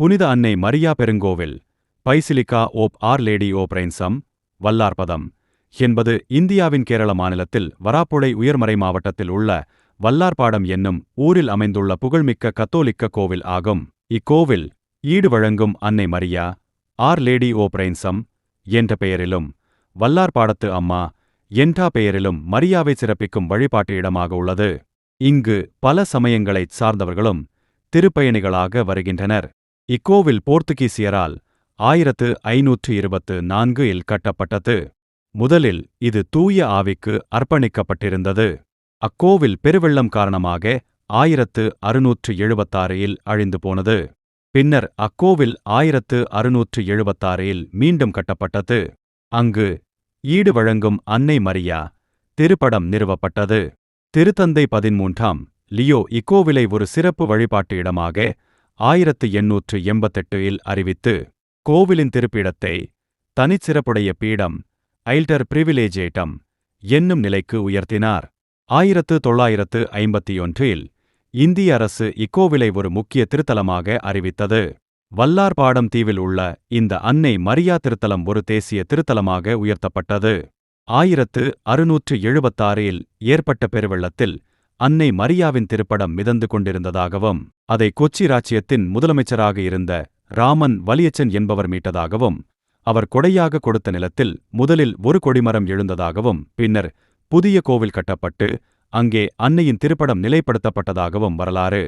புனித அன்னை மரியா பெருங்கோவில் basilica of our lady of ransom Vallarpadam என்பது இந்தியாவின் கேரள மாநிலத்தில் வராப்புழை உயர்மறை மாவட்டத்தில் உள்ள வல்லார்பாடம் என்னும் ஊரில் அமைந்துள்ள புகழ்மிக்க கத்தோலிக்க கோவில் ஆகும். இக்கோவில் ஈடு வழங்கும் அன்னை Maria our lady of ransom என்ற பெயரிலும் வல்லார்பாடத்து அம்மா என்டா பெயரிலும் மரியாவை சிறப்பிக்கும் வழிபாட்டு இடமாக உள்ளது. இங்கு பல சமயங்களைச் சார்ந்தவர்களும் திருப்பயணிகளாக வருகின்றனர். இக்கோவில் போர்த்துகீசியரால் ஆயிரத்து ஐநூற்று இருபத்து நான்கு இல் கட்டப்பட்டது. முதலில் இது தூய ஆவிக்கு அர்ப்பணிக்கப்பட்டிருந்தது. அக்கோவில் பெருவெள்ளம் காரணமாக ஆயிரத்து அறுநூற்று எழுபத்தாறு இல் அழிந்து போனது. பின்னர் அக்கோவில் ஆயிரத்து அறுநூற்று எழுபத்தாறு இல் மீண்டும் கட்டப்பட்டது. அங்கு ஈடு வழங்கும் அன்னை மரியா திருப்படம் நிறுவப்பட்டது. திருத்தந்தை பதிமூன்றாம் லியோ இக்கோவிலை ஒரு சிறப்பு வழிபாட்டு இடமாக ஆயிரத்து எண்ணூற்று எண்பத்தெட்டு இல் அறிவித்து கோவிலின் திருப்பிடத்தை தனிச்சிறப்புடைய பீடம் ஐல்டர் பிரிவிலேஜேட்டம் என்னும் நிலைக்கு உயர்த்தினார். ஆயிரத்து தொள்ளாயிரத்து ஐம்பத்தி ஒன்றில் இந்திய அரசு இக்கோவிலை ஒரு முக்கிய திருத்தலமாக அறிவித்தது. வல்லார்பாடம் தீவில் உள்ள இந்த அன்னை மரியா திருத்தலம் ஒரு தேசிய திருத்தலமாக உயர்த்தப்பட்டது. ஆயிரத்து அறுநூற்று எழுபத்தாறில் ஏற்பட்ட பெருவெள்ளத்தில் அன்னை மரியாவின் திருப்படம் மிதந்து கொண்டிருந்ததாகவும் அதை கொச்சி ராச்சியத்தின் முதலமைச்சராக இருந்த ராமன் வலியச்சன் என்பவர் மீட்டதாகவும் அவர் கொடையாக கொடுத்த நிலத்தில் முதலில் ஒரு கொடிமரம் எழுந்ததாகவும் பின்னர் புதிய கோவில் கட்டப்பட்டு அங்கே அன்னையின் திருப்படம் நிலைப்படுத்தப்பட்டதாகவும் வரலாறு.